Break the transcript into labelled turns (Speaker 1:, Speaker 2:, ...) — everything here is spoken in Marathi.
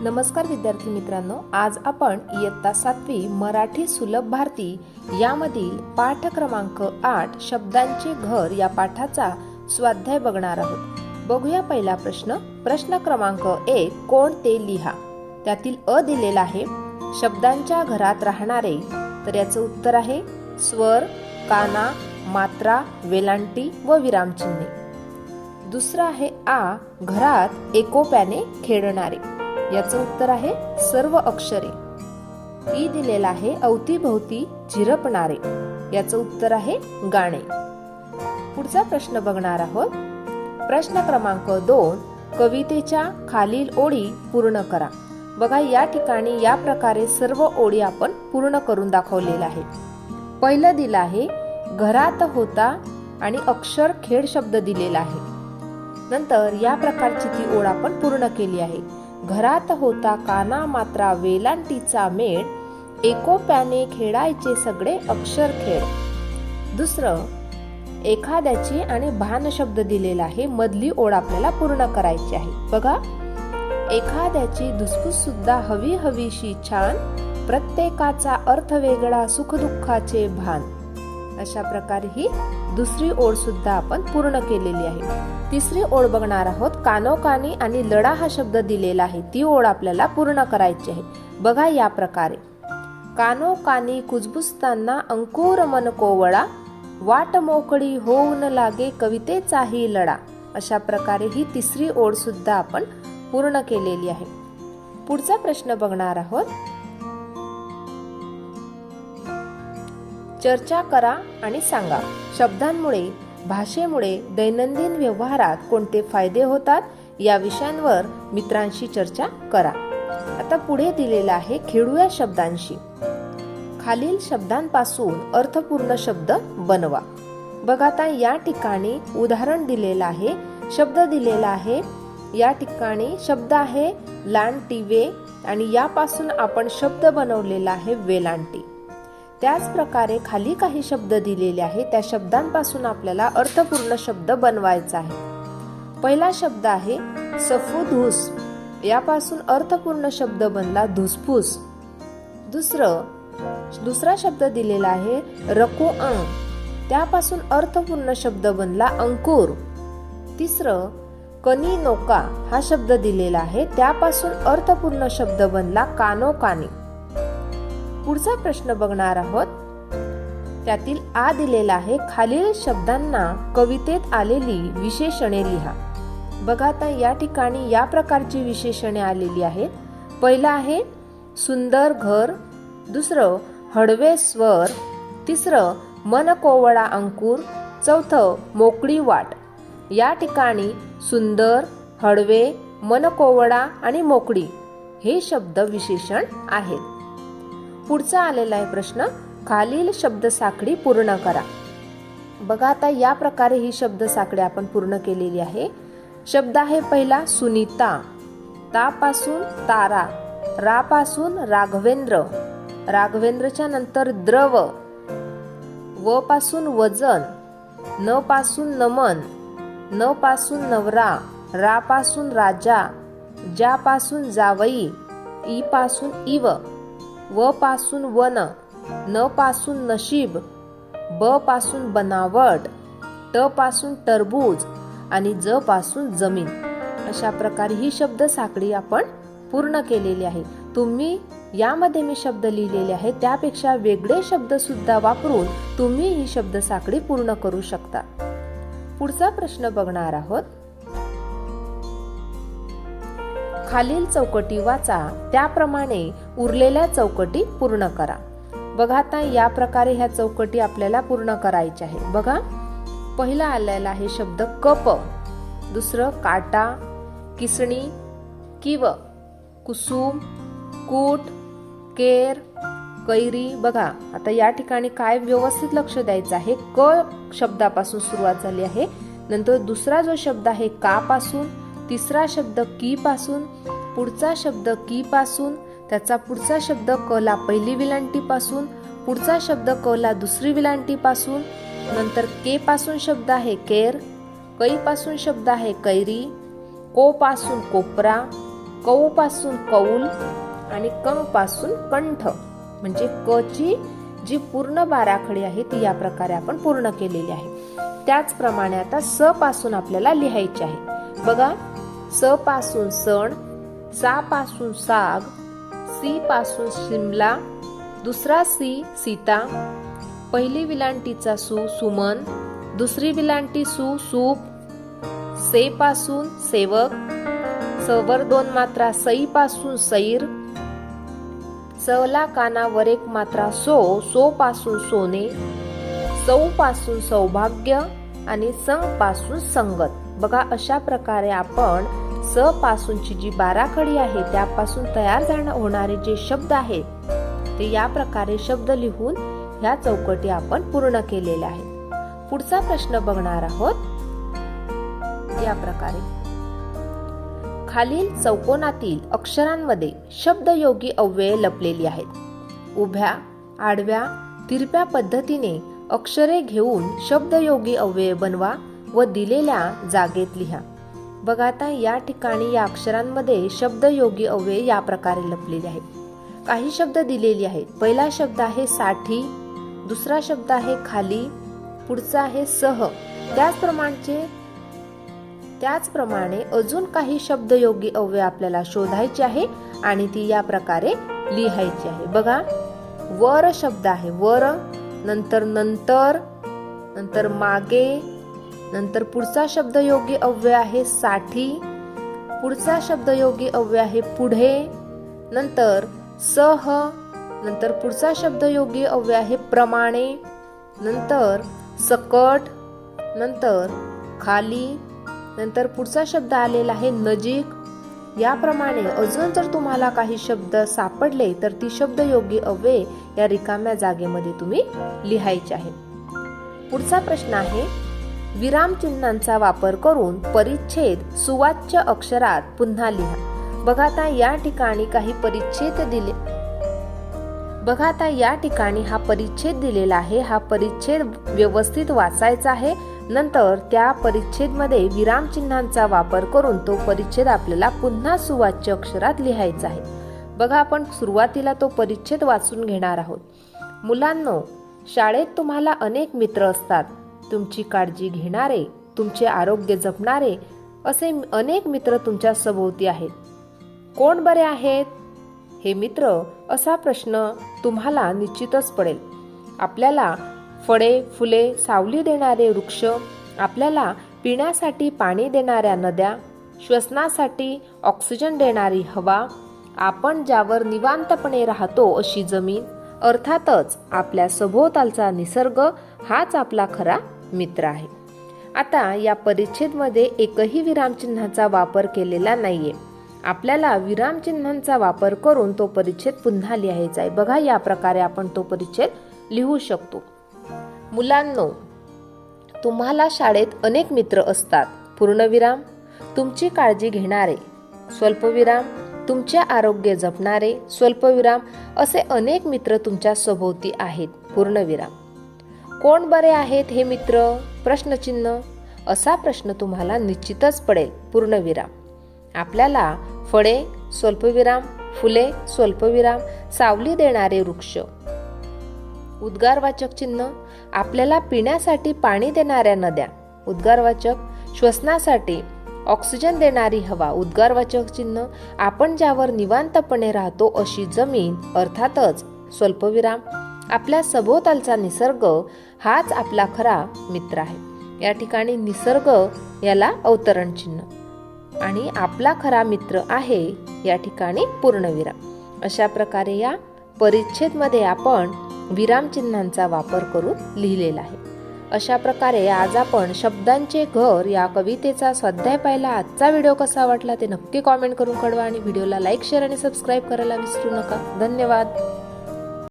Speaker 1: नमस्कार विद्यार्थी मित्रांनो आज आपण इयत्ता सातवी मराठी सुलभ भारती यामधील पाठ क्रमांक आठ शब्दांचे घर या पाठाचा स्वाध्याय बघणार आहोत. बघूया पहिला प्रश्न. प्रश्न क्रमांक एक कोण ते लिहा? त्यातील अ दिलेला आहे शब्दांच्या घरात राहणारे. तर याचं उत्तर आहे स्वर काना मात्रा वेलांटी व विरामचिन्हे. दुसरं आहे आ घरात एकोप्याने खेळणारे. याचं उत्तर आहे सर्व अक्षरे. ई दिलेला आहे अवतीभोवती झिरपणारे. याचं उत्तर आहे गाणे. पुढचा प्रश्न बघणार आहोत. प्रश्न क्रमांक दोन कवितेच्या खालील ओळी पूर्ण करा. बघा या ठिकाणी या प्रकारे सर्व ओळी आपण पूर्ण करून दाखवलेल्या आहे पहिलं दिलं आहे घरात होता आणि अक्षर खेळ शब्द दिलेला आहे. नंतर या प्रकारची ती ओळ आपण पूर्ण केली आहे. घरात होता काना मात्रा वेलांटीचा मेळ एकोप्याने खेळायचे सगळे अक्षर खेळ. दुसरं एखाद्याची आणि भान शब्द दिलेला आहे मधली ओळ आपल्याला पूर्ण करायची आहे. बघा एखाद्याची धुसफूस सुद्धा हवी हवीशी छान प्रत्येकाचा अर्थ वेगळा सुखदुःखाचे भान. अशा प्रकारे ही दुसरी ओळ सुद्धा आपण पूर्ण केलेली आहे. तिसरी ओळ बघणार आहोत. कानोकानी आणि लढा हा शब्द दिलेला आहे. ती ओळ आपल्याला पूर्ण करायची आहे. बघा या प्रकारे. कानो कानी कुजबुजताना अंकुर मन कोवळा वाट मोकळी होऊन लागे कवितेचाही लढा अशा प्रकारे ही तिसरी ओळ सुद्धा आपण पूर्ण केलेली आहे. पुढचा प्रश्न बघणार आहोत. चर्चा करा आणि सांगा. शब्दांमुळे भाषेमुळे दैनंदिन व्यवहारात कोणते फायदे होतात या विषयांवर मित्रांशी चर्चा करा. आता पुढे दिलेला आहे खेळूया शब्दांशी. खालील शब्दांपासून अर्थपूर्ण शब्द बनवा. बघा आता या ठिकाणी उदाहरण दिलेलं आहे शब्द दिलेला आहे. या ठिकाणी शब्द आहे लांटीवे आणि यापासून आपण शब्द बनवलेला आहे वेलांटी. त्याच प्रकारे खाली काही शब्द दिलेले आहेत. त्या शब्दांपासून आपल्याला अर्थपूर्ण शब्द बनवायचा आहे पहिला शब्द आहे सफुधूस. यापासून अर्थपूर्ण शब्द बनला धुसफूस. दुसरं दुसरा शब्द दिलेला आहे रको अंग त्यापासून अर्थपूर्ण शब्द बनला अंकुर. तिसरं कनी नोका. हा शब्द दिलेला आहे. त्यापासून अर्थपूर्ण शब्द बनला कानो कानी पुढचा प्रश्न बघणार आहोत. त्यातील आ दिलेला आहे खालील शब्दांना कवितेत आलेली विशेषणे लिहा. बघा आता या ठिकाणी या प्रकारची विशेषणे आलेली आहेत. पहिलं आहे सुंदर घर. दुसरं हळवे स्वर. तिसरं मनकोवळा अंकुर. चौथं मोकळी वाट. या ठिकाणी सुंदर हळवे मनकोवळा आणि मोकळी हे शब्द विशेषण आहेत. पुढचा आलेला आहे प्रश्न खालील शब्द साखळी पूर्ण करा. बघा आता या प्रकारे ही शब्द साखळी आपण पूर्ण केलेली आहे. शब्द आहे पहिला सुनीता तापासून तारा रापासून राघवेंद्र राघवेंद्रच्या नंतर द्रव व पासून वजन न पासून नमन न पासून नवरा रापासून राजा ज्यापासून जावई ई पासून इव. व पासून वन न पासून नशीब ब पासून बनावट ट पासून टरबूज आणि ज पासून जमीन. अशा प्रकारे ही शब्द साखळी आपण पूर्ण केलेली आहे. तुम्ही यामध्ये मी शब्द लिहिलेले आहे त्यापेक्षा वेगळे शब्द सुद्धा वापरून तुम्ही ही शब्द साखळी पूर्ण करू शकता. पुढचा प्रश्न बघणार आहोत. खालील चौकटी वाचा. त्याप्रमाणे उरलेल्या चौकटी पूर्ण करा. बघा आता या प्रकारे ह्या चौकटी आपल्याला पूर्ण करायच्या आहे बघा. पहिला आलेला आहे शब्द कप. दुसरं काटा किसणी किव कुसुम कूट केर कैरी. बघा. आता या ठिकाणी काय व्यवस्थित लक्ष द्यायचं आहे? क शब्दापासून सुरुवात झाली आहे. नंतर दुसरा जो शब्द आहे का पासून तिसरा शब्द की पासून पुढचा शब्द की पासून त्याचा पुढचा शब्द कला पहिली विलांटी पासून पुढचा शब्द कला दुसरी विलांटी पासून नंतर के पासून शब्द आहे केर कै पासून शब्द आहे कैरी को पासून कोपरा कौ पासून कौल आणि कंगपासून कंठ. म्हणजे क ची जी पूर्ण बाराखडी आहे ती या प्रकारे आपण पूर्ण केलेली आहे. त्याचप्रमाणे आता स पासून आपल्याला लिहायचे आहे. बघा स पासून सण सा पासून साग सी पासून शिमला दुसरा सी सीता पहिली विलांटीचा सु सुमन दुसरी विलांटी सु सूप से पासून सेवक सवर दोन मात्रा सई पासून सैर सवला कानावर एक मात्रा सो सो पासून सोने सौ पासून सौभाग्य आणि संगपासून संगत. बघा अशा प्रकारे आपण स पासूनची जी बाराखडी आहे त्यापासून तयार जाणं होणारे जे शब्द आहेत ते या प्रकारे शब्द लिहून ह्या चौकटी आपण पूर्ण केलेल्या आहेत. पुढचा प्रश्न बघणार आहोत. या प्रकारे. खालील चौकोनातील अक्षरांमध्ये शब्दयोगी अव्यये लपलेली आहेत. उभ्या आडव्या तिरप्या पद्धतीने अक्षरे घेऊन शब्दयोगी अव्यय बनवा व दिलेल्या जागेत लिहा. बघा आता या ठिकाणी या अक्षरांमध्ये शब्दयोगी अव्यय या प्रकारे लपलेले आहेत. काही शब्द दिलेले आहेत. पहिला शब्द आहे साठी दुसरा शब्द आहे खाली पुढचा आहे सह. त्याचप्रमाणचे त्याचप्रमाणे अजून काही शब्दयोगी अव्यय आपल्याला शोधायचे आहे आणि ती या प्रकारे लिहायची आहे. बघा वर शब्द आहे. वर नंतर नंतर नंतर मागे नंतर पुढचा शब्दयोगी अव्यय आहे साठी पुढचा शब्दयोगी अव्यय आहे पुढे नंतर सह नंतर पुढचा शब्दयोगी अव्यय आहे प्रमाणे नंतर सकट नंतर खाली नंतर पुढचा शब्द आलेला आहे नजीक याप्रमाणे अजून जर तुम्हाला काही शब्द सापडले तर ती शब्दयोगी अव्यय या रिकाम्या जागेमध्ये तुम्ही लिहायचे आहे. पुढचा प्रश्न आहे विरामचिन्हांचा वापर करून परिच्छेद सुवाच्य अक्षरात पुन्हा लिहा. बघा आता या ठिकाणी काही परिच्छेद दिले. बघा आता या ठिकाणी हा परिच्छेद दिलेला आहे हा परिच्छेद व्यवस्थित वाचायचा आहे. नंतर त्या परिच्छेदमध्ये विरामचिन्हांचा वापर करून तो परिच्छेद आपल्याला पुन्हा सुवाच्य अक्षरात लिहायचा आहे. बघा आपण सुरुवातीला तो परिच्छेद वाचून घेणार आहोत. मुलांनो शाळेत तुम्हाला अनेक मित्र असतात. तुमची काळजी घेणारे तुमचे आरोग्य जपणारे असे अनेक मित्र तुमच्या सभोवती आहेत. कोण बरे आहेत? हे मित्र असा प्रश्न तुम्हाला निश्चितच पडेल. आपल्याला फळे फुले सावली देणारे वृक्ष आपल्याला पिण्यासाठी पाणी देणाऱ्या नद्या श्वसनासाठी ऑक्सिजन देणारी हवा आपण ज्यावर निवांतपणे राहतो अशी जमीन अर्थातच आपल्या सभोवतालचा निसर्ग हाच आपला खरा मित्र आहे. आता या परिच्छेदमध्ये एकही विरामचिन्हाचा वापर केलेला नाहीये. आपल्याला विरामचिन्हांचा वापर करून तो परिच्छेद पुन्हा लिहायचा आहे. बघा या प्रकारे आपण तो परिच्छेद लिहू शकतो. मुलांनो तुम्हाला शाळेत अनेक मित्र असतात. पूर्णविराम तुमची काळजी घेणारे. स्वल्पविराम तुमचे आरोग्य जपणारे. स्वल्पविराम असे अनेक मित्र तुमच्या सभोवती आहेत. पूर्णविराम. कोण बरे आहेत हे मित्र? प्रश्नचिन्ह? असा प्रश्न तुम्हाला निश्चितच पडेल. पूर्णविराम. आपल्याला फळे स्वल्पविराम फुले स्वल्पविराम सावली देणारे वृक्ष. उद्गारवाचक चिन्ह? आपल्याला पिण्यासाठी पाणी देणाऱ्या नद्या उद्गारवाचक श्वसनासाठी ऑक्सिजन देणारी हवा उद्गारवाचक चिन्ह आपण ज्यावर निवांतपणे राहतो अशी जमीन अर्थातच स्वल्पविराम आपल्या सभोवतालचा निसर्ग हाच आपला खरा मित्र आहे. या ठिकाणी निसर्ग याला अवतरण चिन्ह आणि आपला खरा मित्र आहे या ठिकाणी पूर्णविराम. अशा प्रकारे या परिच्छेदमध्ये आपण विरामचिन्हांचा वापर करून लिहिलेला आहे. अशा प्रकारे आज आपण शब्दांचे घर या कवितेचा स्वाध्याय पाहिला. आजचा व्हिडिओ कसा वाटला ते नक्की कॉमेंट करून कळवा आणि व्हिडिओला लाईक शेअर आणि सबस्क्राईब करायला विसरू नका. धन्यवाद.